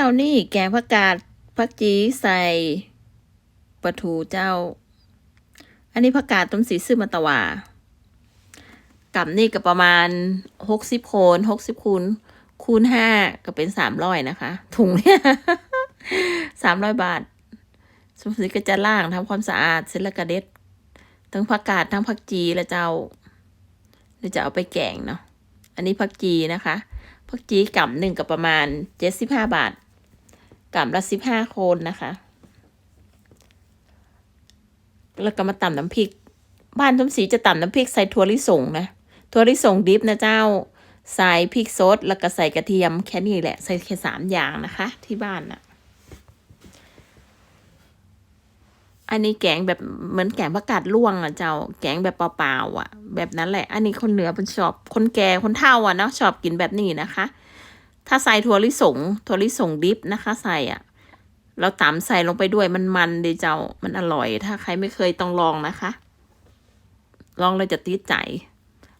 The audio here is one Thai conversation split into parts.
จ้านี่แกงผักกาดผักจีใส่ปลาทูเจ้า อันนี้ผักกาดต้มสีซื้อมาตะวากับนี่ก็ประมาณหกสิบโคนหกสิบคูณคูณห้าก็เป็นสามร้อยนะคะ ถุงเนี่ยสามร้อยบาทสมศรีก็จะล่างทำความสะอาดเสร็จแล้วก็เด็ดทั้งผักกาดทั้งผักจีและเจ้าเดี๋ยวจะเอาไปแกงเนาะอันนี้ผักจีนะคะผักจีกำหนึ่งกับประมาณเจ็ดสิบห้าบาท กำละสิบห้าโคนนะคะ แล้วก็มาตำน้ำพริก บ้านสมศรีจะตำน้ำพริกใส่ถั่วลิสงนะ ถั่วลิสงดิบนะเจ้า ใส่พริกสดแล้วก็ใส่กระเทียมแค่นี้แหละ ใส่แค่สามอย่างนะคะ ที่บ้านน่ะ อันนี้แกงแบบเหมือนแกงผักกาดล่วงอะเจ้า แกงแบบเปล่าๆอะ แบบนั้นแหละ อันนี้คนเหนือเป็นชอบ คนแก่คนเฒ่าอะเนาะชอบกินแบบนี้นะคะ ถ้าใส่ถั่วลิสงถั่วลิสงดิบนะคะ ใส่อะเราตำใส่ลงไปด้วยมันมันเดีเจ้ามันอร่อย ถ้าใครไม่เคยต้องลองนะคะ ลองเลยจะติดใจ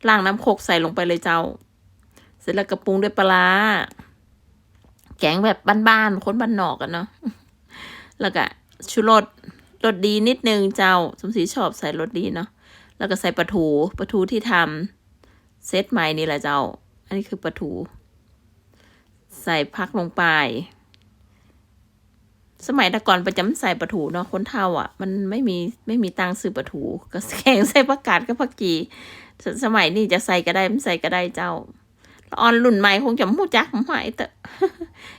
ล้างน้ำโคกใส่ลงไปเลยเจ้า เสร็จแล้วก็ปรุงด้วยปลาร้าแกงแบบบ้านๆคนบ้านนอกกันเนาะแล้วก็ชูรสรสดีนิดนึงเจ้า สมศรีชอบใส่รสดีเนาะแล้วก็ใส่ปลาทูปลาทูที่ทำเซตใหม่นี่แหละเจ้า อันนี้คือปลาทู ใส่พักลงไป สมัยแต่ก่อนประจำใส่ปลาทูเนาะคนเท่าอะ มันไม่มีไม่มีตังซื้อปลาทูก็แข่งใส่ผักกาดกับผักจีสสมัยนี้จะใส่ก็ได้ไม่ใส่ก็ได้เจ้าออนรุ่นใหม่คงจะมู้จักหายแต่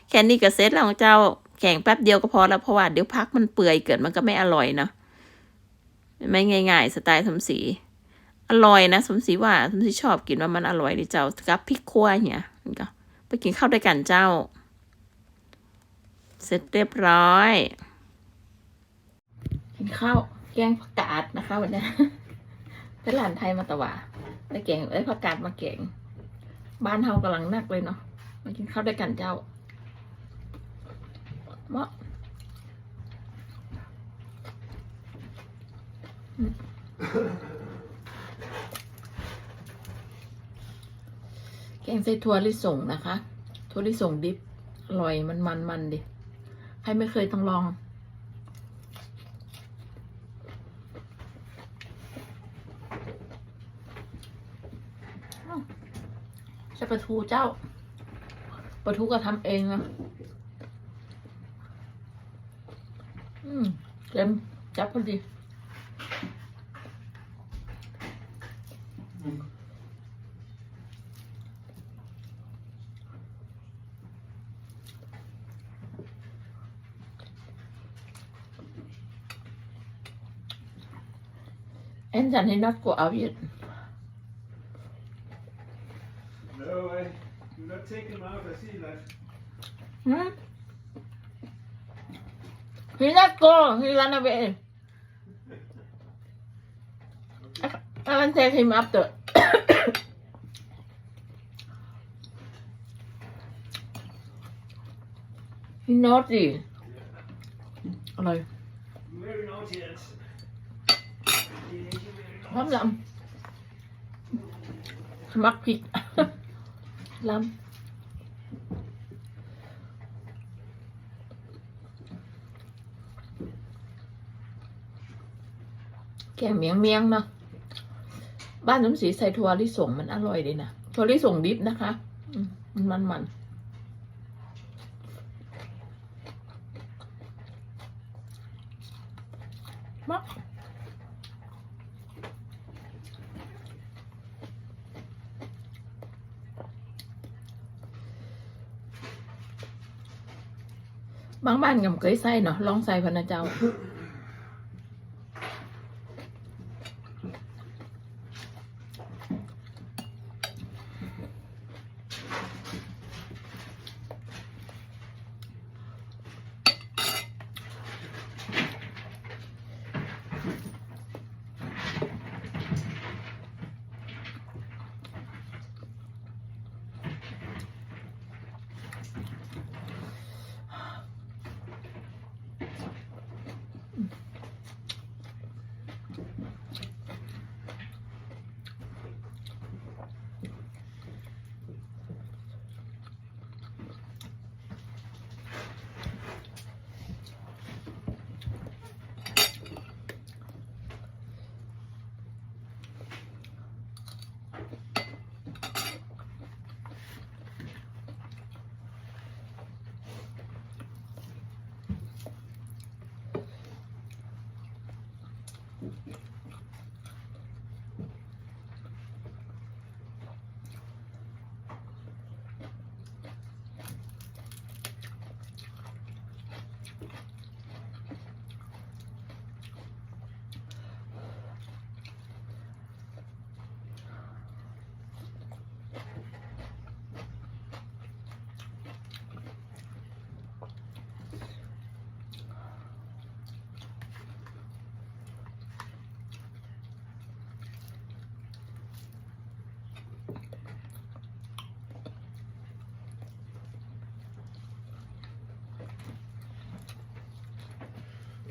แค่นี้ก็เซ็ตแล้วเจ้าแข่งแป๊บเดียวก็พอแล้วเพราะว่าเดี๋ยวพักมันเปื่อยเกิดมันก็ไม่อร่อยเนาะไม่ง่าย ๆ สไตล์สมศรีอร่อยนะสมศรีว่าสมศรีชอบกินว่ามันอร่อยดิเจ้ากับพริกคั่วเนี่ยมันก็ ไปกินข้าวด้วยกันเจ้า เสร็จเรียบร้อย กินข้าวแกงผักกาดนะคะวันนี้เป็นหลานไทยมาตะวาได้แกงได้ผักกาดมาแกงบ้านเฮากำลังนักเลยเนาะมากินข้าวด้วยกันเจ้าเมาะอืมแก งใส่ถั่วลิสงนะคะถั่วลิสงดิบอร่อยมันมันมันดิใครไม่เคยต้องลอง ใช่ปลาทูเจ้าปลาทูก็ทำเองนะอืมเต็มจับพอดี Anh dành hình nốt của áo Việt No, I, you're not taking them out. I see that. Hmm? He's not gone. He ran away. I can take him after. He's naughty. Yeah. Hello. Very naughty. หอมลำมักพริกลำแกงเมียงเมียงเนาะบ้านน้ำสีใส่ถั่วลิสงมันอร่อยดีนะถั่วลิสงดิบนะคะมมันมันมันมัก บางบ้านก็บ่เคยใส่เนาะลองใส่พะนะเจ้า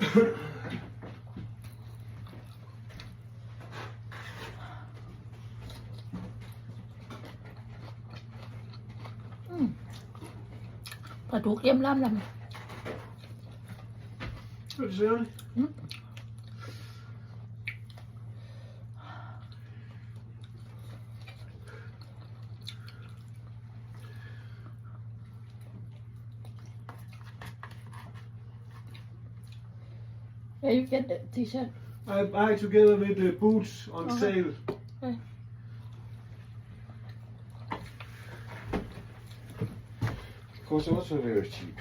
ปลาทูเค็มล่ำล Wat is dat? Hm? Yeah, you get the t-shirt. I buy together with the boots on Okay. sale. Okay. Costs also very cheap.